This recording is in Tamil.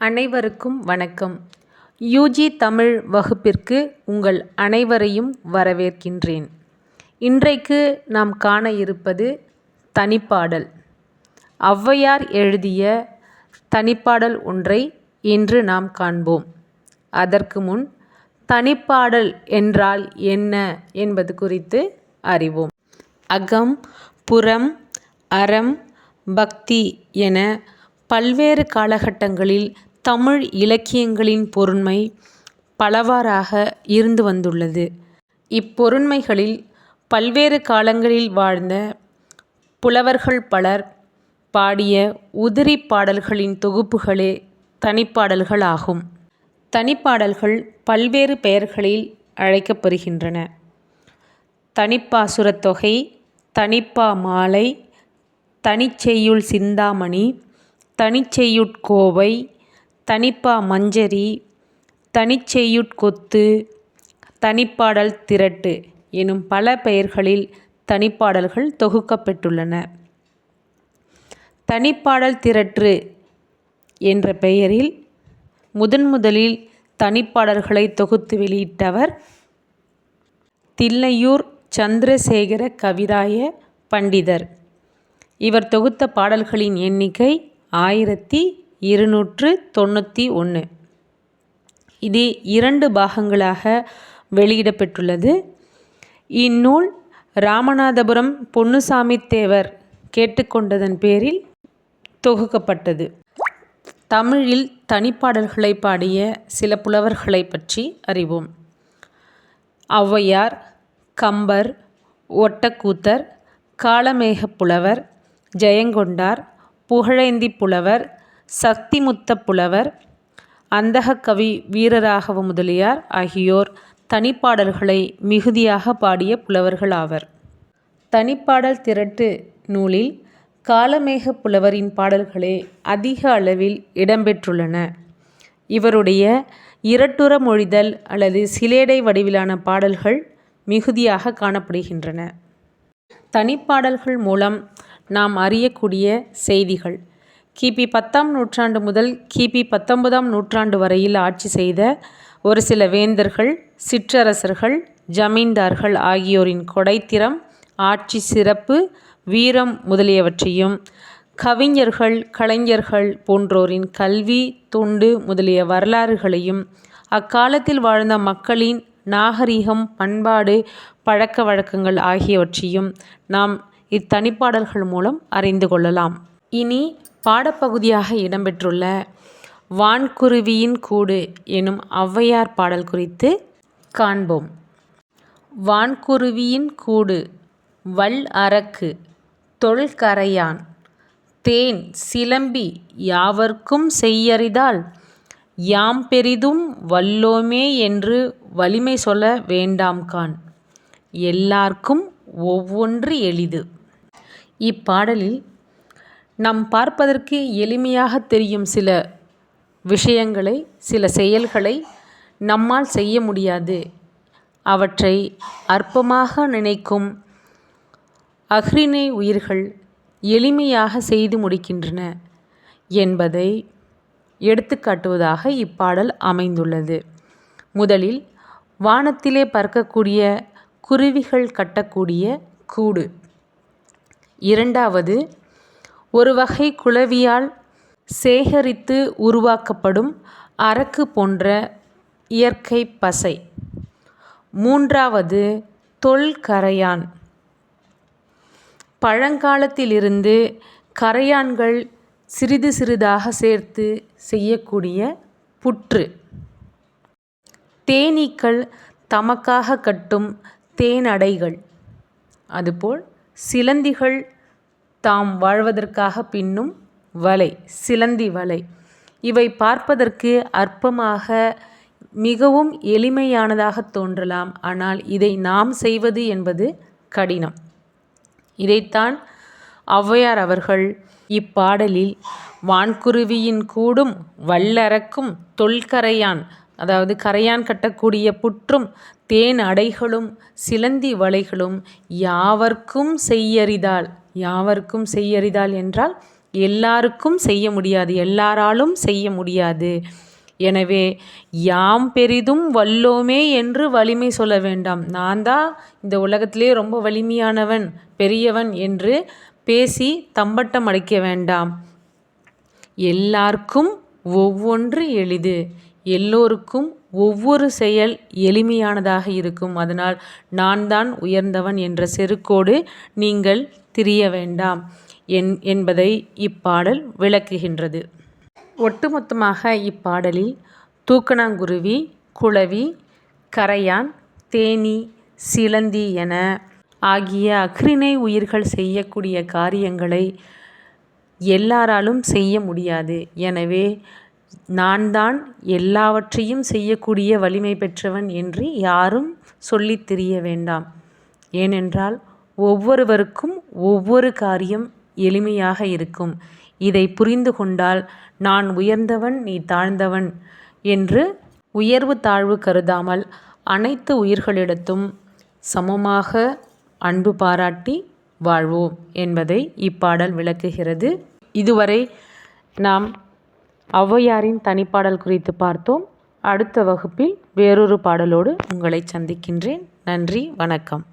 அனைவருக்கும் வணக்கம். யூஜி தமிழ் வகுப்பிற்கு உங்கள் அனைவரையும் வரவேற்கின்றேன். இன்றைக்கு நாம் காண இருப்பது தனிப்பாடல். ஔவையார் எழுதிய தனிப்பாடல் ஒன்றை இன்று நாம் காண்போம். அதற்கு முன் தனிப்பாடல் என்றால் என்ன என்பது குறித்து அறிவோம். அகம் புறம் அறம் பக்தி என பல்வேறு காலகட்டங்களில் தமிழ் இலக்கியங்களின் பொருண்மை பலவாறாக இருந்து வந்துள்ளது. இப்பொருண்மைகளில் பல்வேறு காலங்களில் வாழ்ந்த புலவர்கள் பலர் பாடிய உதிரி பாடல்களின் தொகுப்புகளே தனிப்பாடல்கள் ஆகும். தனிப்பாடல்கள் பல்வேறு பெயர்களில் அழைக்கப்பெறுகின்றன தனிப்பாசுரத் தொகை தனிப்பா மாலை தனிச்செய்யுள் சிந்தாமணி தனிச்செய்யுட்கோவை தனிப்பா மஞ்சரி தனிச்செய்யுட்கொத்து தனிப்பாடல் திரட்டு எனும் பல பெயர்களில் தனிப்பாடல்கள் தொகுக்கப்பெற்றுள்ளன. தனிப்பாடல் திரட்டு என்ற பெயரில் முதன் முதலில் தனிப்பாடல்களை தொகுத்து வெளியிட்டவர் தில்லையூர் சந்திரசேகர கவிராய பண்டிதர். இவர் தொகுத்த பாடல்களின் எண்ணிக்கை ஆயிரத்தி இருநூற்று தொண்ணூற்றி ஒன்று. இது இரண்டு பாகங்களாக வெளியிடப்பெற்றுள்ளது. இந்நூல் ராமநாதபுரம் பொன்னுசாமி தேவர் கேட்டுக்கொண்டதன் பேரில் தொகுக்கப்பட்டது. தமிழில் தனிப்பாடல்களை பாடிய சில புலவர்களை பற்றி அறிவோம். ஔவையார் கம்பர் ஒட்டக்கூத்தர் காளமேகப் புலவர் ஜெயங்கொண்டார் புகழேந்தி புலவர் சக்திமுத்த புலவர் அந்தகக்கவி வீரராகவ முதலியார் ஆகியோர் தனிப்பாடல்களை மிகுதியாக பாடிய புலவர்கள் ஆவர். தனிப்பாடல் திரட்டு நூலில் காலமேக புலவரின் பாடல்களே அதிக அளவில் இடம்பெற்றுள்ளன. இவருடைய இரட்டுற மொழிதல் அல்லது சிலேடை வடிவிலான பாடல்கள் மிகுதியாக காணப்படுகின்றன. தனிப்பாடல்கள் மூலம் நாம் அறியக்கூடிய செய்திகள் கிபி பத்தாம் நூற்றாண்டு முதல் கிபி பத்தொன்பதாம் நூற்றாண்டு வரையில் ஆட்சி செய்த ஒரு சில வேந்தர்கள் சிற்றரசர்கள் ஜமீன்தார்கள் ஆகியோரின் கொடைத்திறம் ஆட்சி சிறப்பு வீரம் முதலியவற்றையும் கவிஞர்கள் கலைஞர்கள் போன்றோரின் கல்வி தொண்டு முதலிய வரலாறுகளையும் அக்காலத்தில் வாழ்ந்த மக்களின் நாகரிகம் பண்பாடு பழக்க வழக்கங்கள் ஆகியவற்றையும் நாம் இத்தனிப்பாடல்கள் மூலம் அறிந்து கொள்ளலாம். இனி பாடப்பகுதியாக இடம்பெற்றுள்ள வான்குருவியின் கூடு எனும் ஔவையார் பாடல் குறித்து காண்போம். வான்குருவியின் கூடு வல் அரக்கு தொல்கரையான் தேன் சிலம்பி யாவர்க்கும் செய்யறிதால் யாம் பெரிதும் வல்லோமே என்று வலிமை சொல்ல வேண்டாம் கான். எல்லார்க்கும் ஒவ்வொன்று எளிது. இப்பாடலில் நாம் பார்ப்பதற்கு எளிமையாக தெரியும் சில விஷயங்களை சில செயல்களை நம்மால் செய்ய முடியாது. அவற்றை அற்பமாக நினைக்கும் அஃறிணை உயிர்கள் எளிமையாக செய்து முடிக்கின்றன என்பதை எடுத்துக்காட்டுவதாக இப்பாடல் அமைந்துள்ளது. முதலில் வானத்திலே பறக்கக்கூடிய குருவிகள் கட்டக்கூடிய கூடு. இரண்டாவது ஒரு வகை குளவியால் சேகரித்து உருவாக்கப்படும் அரக்கு போன்ற இயற்கை பசை. மூன்றாவது தொல்கரையான் பழங்காலத்திலிருந்து கரையான்கள் சிறிது சிறிதாக சேர்த்து செய்யக்கூடிய புற்று. தேனீக்கள் தமக்காக கட்டும் தேனடைகள். அதுபோல் சிலந்திகள் தாம் வாழ்வதற்காக பின்னும் வலை சிலந்தி வலை. இவை பார்ப்பதற்கு அற்பமாக மிகவும் எளிமையானதாக தோன்றலாம். ஆனால் இதை நாம் செய்வது என்பது கடினம். இதைத்தான் ஔவையார் அவர்கள் இப்பாடலில் வான்குருவியின் கூடும் வல்லறக்கும் தொல்கரையான் அதாவது கரையான் கட்டக்கூடிய புற்றும் தேன் அடைகளும் சிலந்தி வலைகளும் யாவர்க்கும் செய்யறிதால் யாவருக்கும் செய்யறிதால் என்றால் எல்லாருக்கும் செய்ய முடியாது எல்லாராலும் செய்ய முடியாது. எனவே யாம் பெரிதும் வல்லோமே என்று வலிமை சொல்ல வேண்டாம். நான் தான் இந்த உலகத்திலே ரொம்ப வலிமையானவன் பெரியவன் என்று பேசி தம்பட்டம் அடைக்க வேண்டாம். எல்லாருக்கும் ஒவ்வொன்று எளிது எல்லோருக்கும் ஒவ்வொரு செயல் எளிமையானதாக இருக்கும். அதனால் நான் தான் உயர்ந்தவன் என்ற செருக்கோடு நீங்கள் திரிய வேண்டாம் என் என்பதை இப்பாடல் விளக்குகின்றது. ஒட்டுமொத்தமாக இப்பாடலில் தூக்கணாங்குருவி குளவி கரையான் தேனி சிலந்தி என ஆகிய அக்ரிணை உயிர்கள் செய்யக்கூடிய காரியங்களை எல்லாராலும் செய்ய முடியாது. எனவே நான் தான் எல்லாவற்றையும் செய்யக்கூடிய வலிமை பெற்றவன் என்று யாரும் சொல்லித் திரிய வேண்டாம். ஏனென்றால் ஒவ்வொருவருக்கும் ஒவ்வொரு காரியம் எளிமையாக இருக்கும். இதை புரிந்து கொண்டால் நான் உயர்ந்தவன் நீ தாழ்ந்தவன் என்று உயர்வு தாழ்வு கருதாமல் அனைத்து உயிர்களிடத்தும் சமமாக அன்பு பாராட்டி வாழ்வோம் என்பதை இப்பாடல் விளக்குகிறது. இதுவரை நாம் ஔவையாரின் தனிப்பாடல் குறித்து பார்த்தோம். அடுத்த வகுப்பில் வேறொரு பாடலோடு உங்களை சந்திக்கின்றேன். நன்றி வணக்கம்.